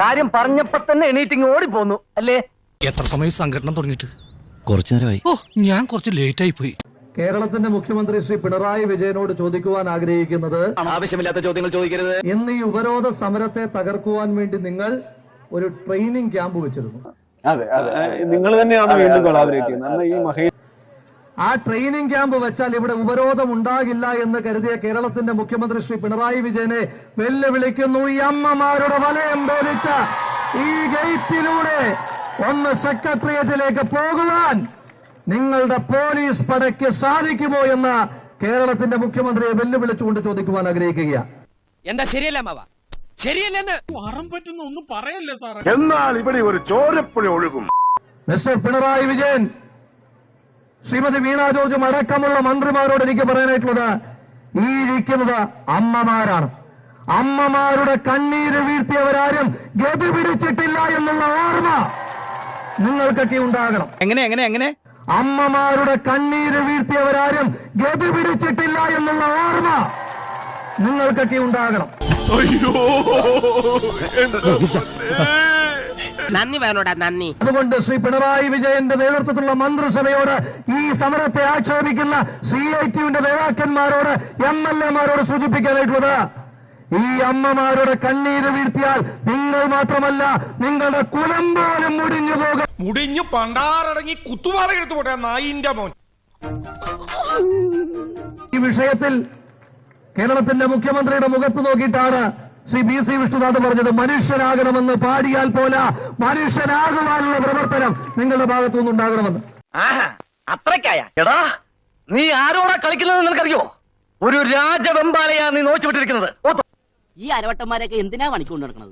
കാര്യം പറഞ്ഞപ്പോ തന്നെ എണീറ്റിങ് പോന്നു അല്ലേ? എത്ര സമയം സംഘടന തുടങ്ങിയിട്ട്? കുറച്ചു നേരമായി. ഓ ഞാൻ കുറച്ച് ലേറ്റ് ആയി പോയി. കേരളത്തിന്റെ മുഖ്യമന്ത്രി ശ്രീ പിണറായി വിജയനോട് ചോദിക്കുവാൻ ആഗ്രഹിക്കുന്നത് ആവശ്യമില്ലാത്ത ചോദ്യങ്ങൾ ചോദിക്കരുത്. ഇന്ന് ഈ ഉപരോധ സമരത്തെ തകർക്കുവാൻ വേണ്ടി നിങ്ങൾ ഒരു ട്രെയിനിങ് ക്യാമ്പ് വെച്ചിരുന്നു. അതെ അതെ. നിങ്ങൾ തന്നെയാണ് വീണ്ടും കൊളാബറേറ്റ് ചെയ്യുന്നത്. ഈ മഹേ ആ ട്രെയിനിങ് ക്യാമ്പ് വെച്ചാൽ ഇവിടെ ഉപരോധം ഉണ്ടാകില്ല എന്ന് കരുതിയ കേരളത്തിന്റെ മുഖ്യമന്ത്രി ശ്രീ പിണറായി വിജയനെ വെല്ലുവിളിക്കുന്നു ഈ അമ്മമാരുടെ വലയം ഭേദിച്ച ഈ ഗേറ്റിലൂടെ ഒന്ന് സെക്രട്ടേറിയറ്റിലേക്ക് പോകുവാൻ നിങ്ങളുടെ പോലീസ് പടയ്ക്ക് സാധിക്കുമോ എന്ന് കേരളത്തിന്റെ മുഖ്യമന്ത്രിയെ വെല്ലുവിളിച്ചുകൊണ്ട് ചോദിക്കുവാൻ ആഗ്രഹിക്കുക എന്താ ശരിയല്ല മാവ ശരിയല്ലെന്ന്. എന്നാൽ ഇവിടെ ഒരു ചോരപ്പുഴ ഒഴുകും. മിസ്റ്റർ പിണറായി വിജയൻ ശ്രീമതി വീണ ജോർജും അടക്കമുള്ള മന്ത്രിമാരോട് എനിക്ക് പറയാനായിട്ടുള്ളത് ഈ ഇരിക്കുന്നത് അമ്മമാരാണ്. അമ്മമാരുടെ കണ്ണീര് വീഴ്ത്തിയവരാരും ഗതി പിടിച്ചിട്ടില്ല എന്നുള്ള ഓർമ്മ നിങ്ങൾക്കൊക്കെ ഉണ്ടാകണം. എങ്ങനെ എങ്ങനെ എങ്ങനെ? അമ്മമാരുടെ കണ്ണീര് വീഴ്ത്തിയവരാരും ഗതി പിടിച്ചിട്ടില്ല എന്നുള്ള ഓർമ്മ നിങ്ങൾക്കൊക്കെ ഉണ്ടാകണം. നന്ദി വേണോടാ നന്ദി. അതുകൊണ്ട് ശ്രീ പിണറായി വിജയന്റെ നേതൃത്വത്തിലുള്ള മന്ത്രിസഭയോട് ഈ സമരത്തെ ആക്ഷേപിക്കുന്ന സി ഐ ടിയുടെ നേതാക്കന്മാരോട് എം എൽ എമാരോട് സൂചിപ്പിക്കാനായിട്ടുള്ളത്. ഈ അമ്മമാരുടെ കണ്ണീര് വീഴ്ത്തിയാൽ നിങ്ങൾ മാത്രമല്ല നിങ്ങളുടെ കുലം പോലും മുടിഞ്ഞു പോകും. മുടിഞ്ഞു പണ്ടാറടങ്ങി കുത്തുപാറ എടുത്തു പോട്ടെ നായിന്റെ മോൻ. ഈ വിഷയത്തിൽ കേരളത്തിന്റെ മുഖ്യമന്ത്രിയുടെ മുഖത്ത് നോക്കിയിട്ടാണ് ശ്രീ ബി സി വിഷ്ണുനാഥ് പറഞ്ഞത് മനുഷ്യനാകണമെന്ന് പാടിയാൽ പോല മനുഷ്യനാകുവാനുള്ള പ്രവർത്തനം നിങ്ങളുടെ ഭാഗത്തുനിന്ന് ഉണ്ടാകണമെന്ന്. അത്രക്കായ എടാ നീ ആരോടാ കളിക്കുന്നത് നിനക്കറിയോ? ഒരു രാജവെമ്പാലയാ നീ നോച്ചു വിട്ടിരിക്കുന്നത് ഈ അരവട്ടന്മാരെയൊക്കെ എന്തിനാ പണിക്കൊണ്ട് നടക്കുന്നത്?